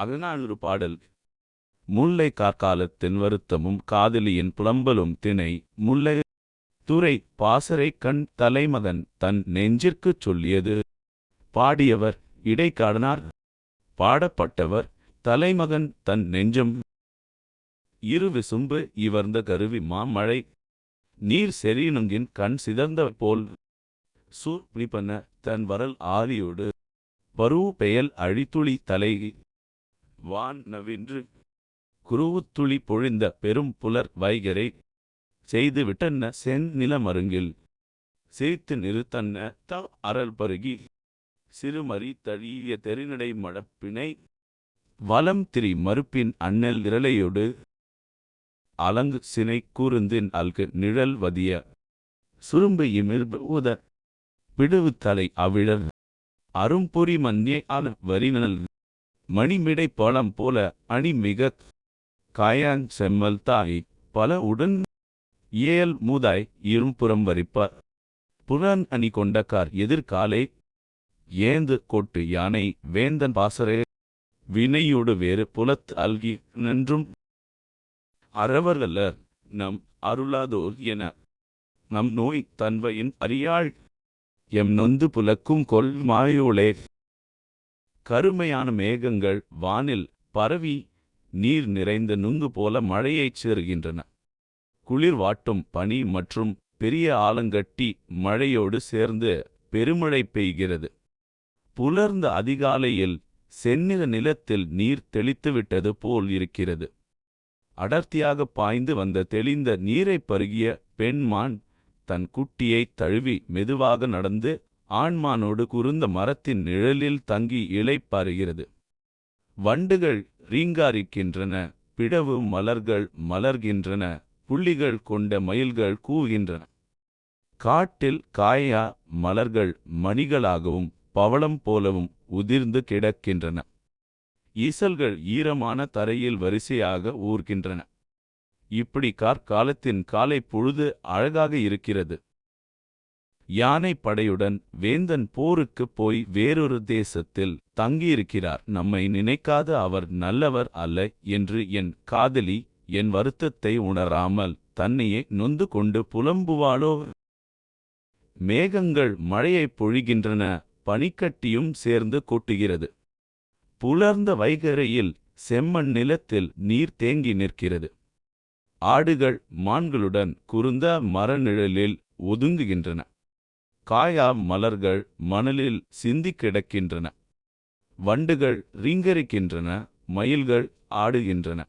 அகநானூறு பாடல். முல்லை கார்காலத்தின் வருத்தமும் காதலியின் புலம்பலும் திணை. முல்லை துறை பாசறை கண் தலைமகன் தன் நெஞ்சிற்குச் சொல்லியது. பாடியவர் இடைக்காடனார். பாடப்பட்டவர் தலைமகன் தன் நெஞ்சம். இரு விசும்பு இவர்ந்த கருவி மாமழை. நீர் செறியினுங்கின் கண் சிதர்ந்த போல். சூர்பிணிப்பன தன் வரல் ஆரியோடு பருவு பெயல் அழித்துளி தலை. வான் நவின்று குருவுத்துளி பொழிந்த பெரும் புலர் வைகரை செய்து விட்டன்ன சென் நிலமருங்கில். சிரித்து நிறுத்தன்ன த அரல் பருகி சிறுமறி தழிய தெருநடை மடப்பினை வலம் திரி மறுப்பின் அண்ணல் விரலையொடு அலங்கு சினை கூர்ந்தின் அல்கு நிழல் வதிய சுரும்பு இமிர்பு ஊத பிடுவு தலை அவிழர் அரும்பொறி மன்னிய ஆன வரினல் மணிமிடை பழம் போல அணி மிகத் காயான் செம்மல் தாய் பல உடன் ஏல் மூதாய் இரும்புறம் வரிப்பார். புறன் அணி கொண்டக்கார் எதிர்காலை ஏந்து கொட்டு யானை வேந்தன் பாசரே வினையோடு வேறு புலத் அல்கி நின்றும் அறவர்களர் நம் அருளாதோர் என நம் நோய் தன்வையின் அறியாள் எம் நொந்து புலக்கும் கொல் மாயோளே கருமையான மேகங்கள் வானில் பரவி நீர் நிறைந்த நுங்கு போல மழையைச் சேருகின்றன. குளிர் வாட்டும் பனி மற்றும் பெரிய ஆலங்கட்டி மழையோடு சேர்ந்து பெருமழை பெய்கிறது. புலர்ந்த அதிகாலையில் செந்நிற நிலத்தில் நீர் தெளித்துவிட்டது போல் இருக்கிறது. அடர்த்தியாக பாய்ந்து வந்த தெளிந்த நீரைப் பருகிய பெண்மான் தன் குட்டியை தழுவி மெதுவாக நடந்து ஆண்மானோடு குறுந்த மரத்தின் நிழலில் தங்கி இளைப்பாறுகிறது வண்டுகள் ரீங்காரிக்கின்றன பிடவு மலர்கள் மலர்கின்றன புள்ளிகள் கொண்ட மயில்கள் கூவுகின்றன. காட்டில் காயா மலர்கள் மணிகளாகவும் பவளம் போலவும் உதிர்ந்து கிடக்கின்றன. ஈசல்கள் ஈரமான தரையில் வரிசையாக ஊர்கின்றன. இப்படி கார்காலத்தின் காலை பொழுது அழகாக இருக்கிறது. யானை படையுடன் வேந்தன் போருக்குப் போய் வேறொரு தேசத்தில் தங்கியிருக்கிறார். நம்மை நினைக்காத அவர் நல்லவர் அல்ல என்று என் காதலி என் வருத்தத்தை உணராமல் தன்னையே நொந்து கொண்டு புலம்புவாளோ? மேகங்கள் மழையைப் பொழிகின்றன பனிக்கட்டியும் சேர்ந்து கொட்டுகிறது. புலர்ந்த வைகரையில் செம்மண் நிலத்தில் நீர் தேங்கி நிற்கிறது. ஆடுகள் மான்களுடன் குறுந்த மரநிழலில் ஒதுங்குகின்றன. காயா மலர்கள் மணலில் சிந்தி கிடக்கின்றன. வண்டுகள் ரீங்கரிக்கின்றன மயில்கள் ஆடுகின்றன.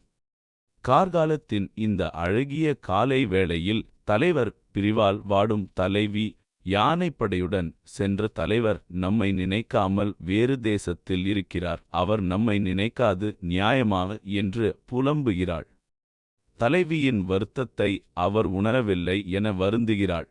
கார்காலத்தின் இந்த அழகிய காலை வேளையில் தலைவர் பிரிவால் வாடும் தலைவி யானைப்படையுடன் சென்ற தலைவர் நம்மை நினைக்காமல் வேறு தேசத்தில் இருக்கிறார். அவர் நம்மை நினைக்காது நியாயமாக என்று புலம்புகிறாள். தலைவியின் வருத்தத்தை அவர் உணரவில்லை என வருந்துகிறாள்.